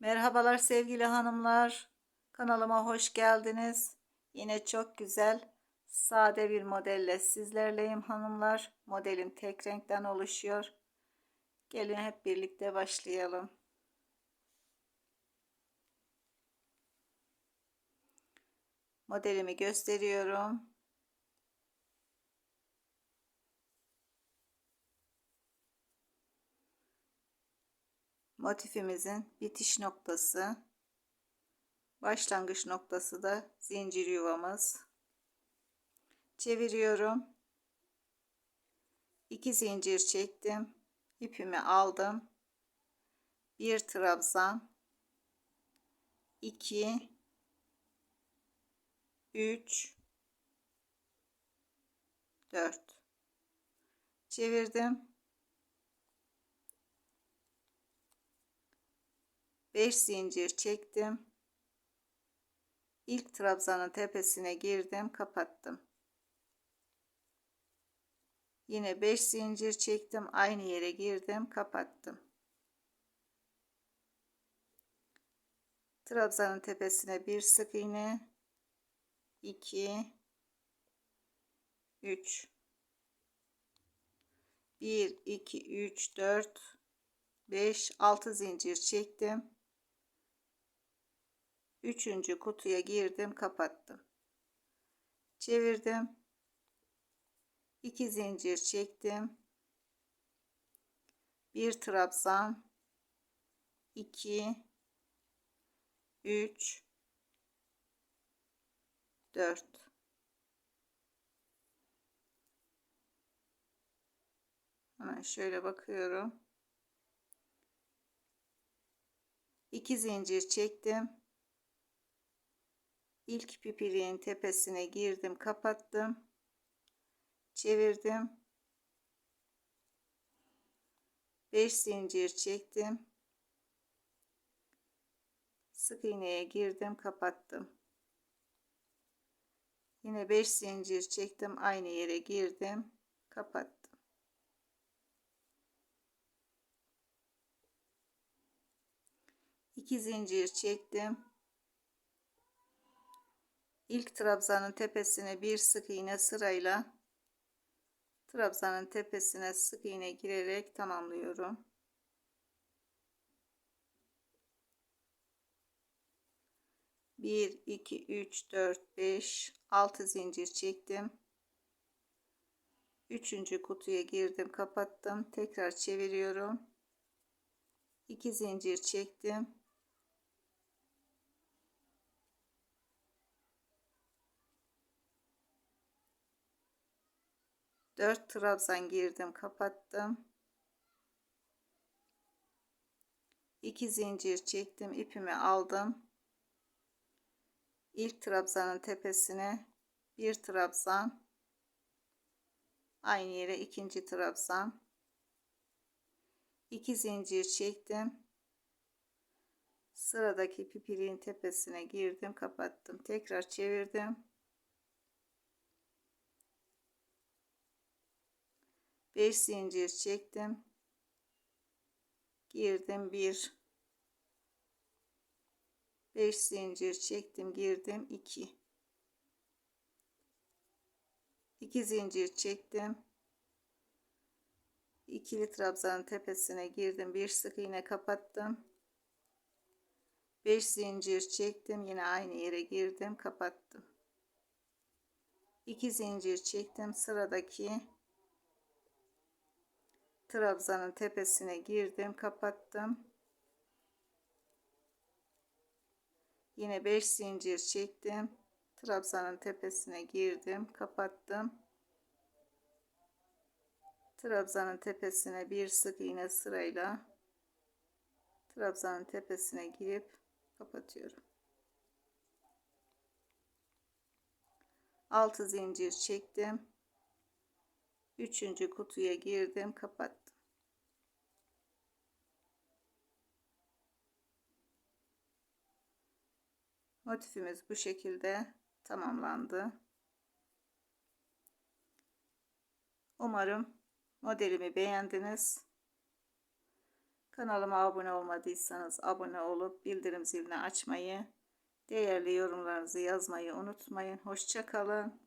Merhabalar sevgili hanımlar. Kanalıma hoş geldiniz. Yine çok güzel, sade bir modelle sizlerleyim hanımlar. Modelim tek renkten oluşuyor. Gelin hep birlikte başlayalım. Modelimi gösteriyorum. Motifimizin bitiş noktası başlangıç noktası da zincir yuvamız. Çeviriyorum. 2 zincir çektim ipimi aldım. Bir trabzan 2 3 4 çevirdim 5 zincir çektim. İlk trabzanın tepesine girdim, kapattım. Yine 5 zincir çektim, aynı yere girdim, kapattım. Trabzanın tepesine bir sık iğne, 2 3 1 2 3 4 5 6 zincir çektim üçüncü kutuya girdim kapattım. Çevirdim. 2 zincir çektim. Bir trabzan. 2 3 4 hemen şöyle bakıyorum. 2 zincir çektim ilk pipiliğin tepesine girdim kapattım çevirdim. 5 zincir çektim. Sık iğneye girdim kapattım. Yine 5 zincir çektim aynı yere girdim kapattım. İki zincir çektim ilk trabzanın tepesine bir sık iğne sırayla trabzanın tepesine sık iğne girerek tamamlıyorum. Bir, iki, üç, dört, beş, altı zincir çektim. Üçüncü kutuya girdim, kapattım. Tekrar çeviriyorum. İki zincir çektim. 4 trabzan girdim kapattım. 2 zincir çektim ipimi aldım. İlk trabzanın tepesine bir trabzan. Aynı yere ikinci trabzan. 2 zincir çektim. Sıradaki pipiliğin tepesine girdim kapattım tekrar çevirdim 5 zincir çektim. Girdim 1 5 zincir çektim girdim 2 2 zincir çektim. İkili trabzanın tepesine girdim bir sık iğne kapattım. 5 zincir çektim yine aynı yere girdim kapattım. 2 zincir çektim sıradaki trabzanın tepesine girdim kapattım. Yine 5 zincir çektim. Trabzanın tepesine girdim kapattım. Trabzanın tepesine bir sık iğne sırayla trabzanın tepesine girip kapatıyorum. 6 zincir çektim Üçüncü kutuya girdim kapattım. Motifimiz bu şekilde tamamlandı. Umarım modelimi beğendiniz. Kanalıma abone olmadıysanız abone olup bildirim zilini açmayı, değerli yorumlarınızı yazmayı unutmayın. Hoşça kalın.